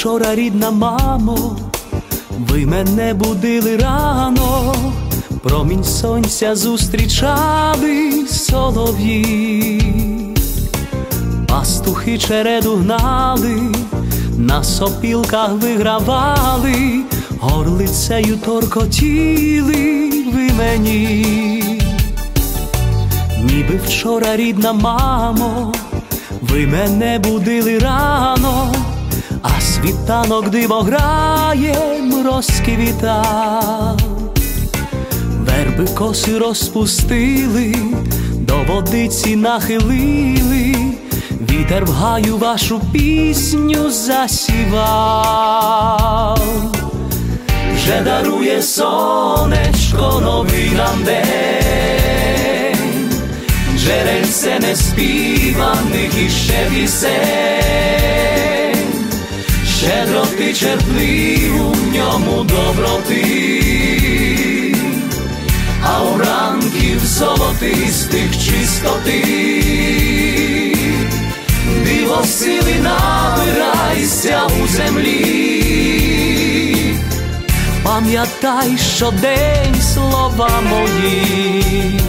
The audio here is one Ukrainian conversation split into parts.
вчора, рідна мамо, ви мене будили рано, промінь сонця зустрічали солов'ї, пастухи череду гнали, на сопілках вигравали, горлицею торкотіли ви мені, ніби вчора, рідна мамо, ви мене будили рано а світанок диво граєм розквітав, верби коси розпустили, до водиці нахилили, вітер в гаю вашу пісню засівав, вже дарує сонечко новий нам день, джерельце неспіваних іще пісень ти черпни у ньому доброти, а у ранків золотистих чистоти, диво сили набирайся у землі, пам'ятай щодень слова мої.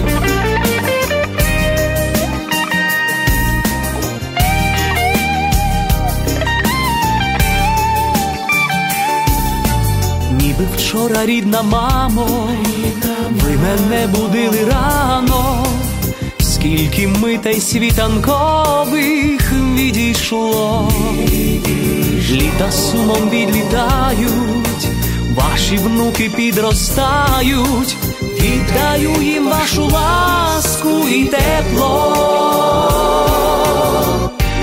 Вчора, рідна мамо, ви мене будили рано, скільки митей світанкових відійшло, літа сумом відлітають, ваші внуки підростають, віддаю їм вашу ласку і тепло,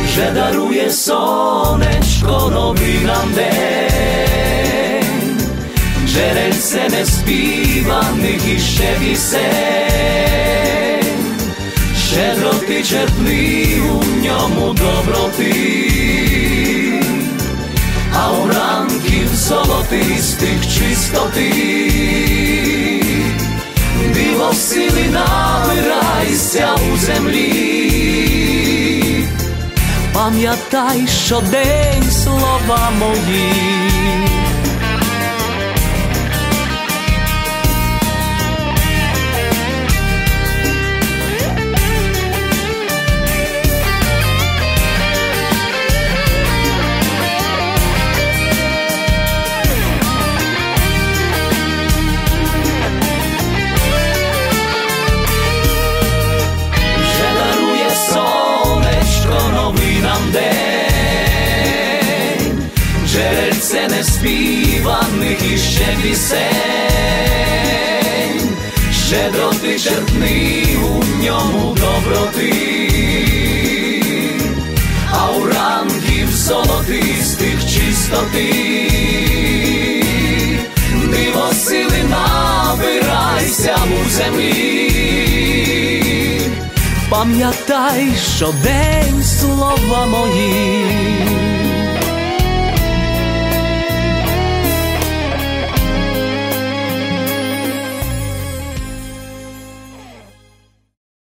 вже дарує сонечко новий нам день джерельце неспіваних іще пісень, щедро ти черпни у ньому доброти, а у ранків золотистих чистоти, диво сили набирайся у землі. Пам'ятай щодень слова мої. Джерельце неспіваних іще пісень, щедро ти черпни у ньому доброти, а у ранків золотистих чистоти, диво сили набирайся у землі. Пам'ятай, що день слова мої.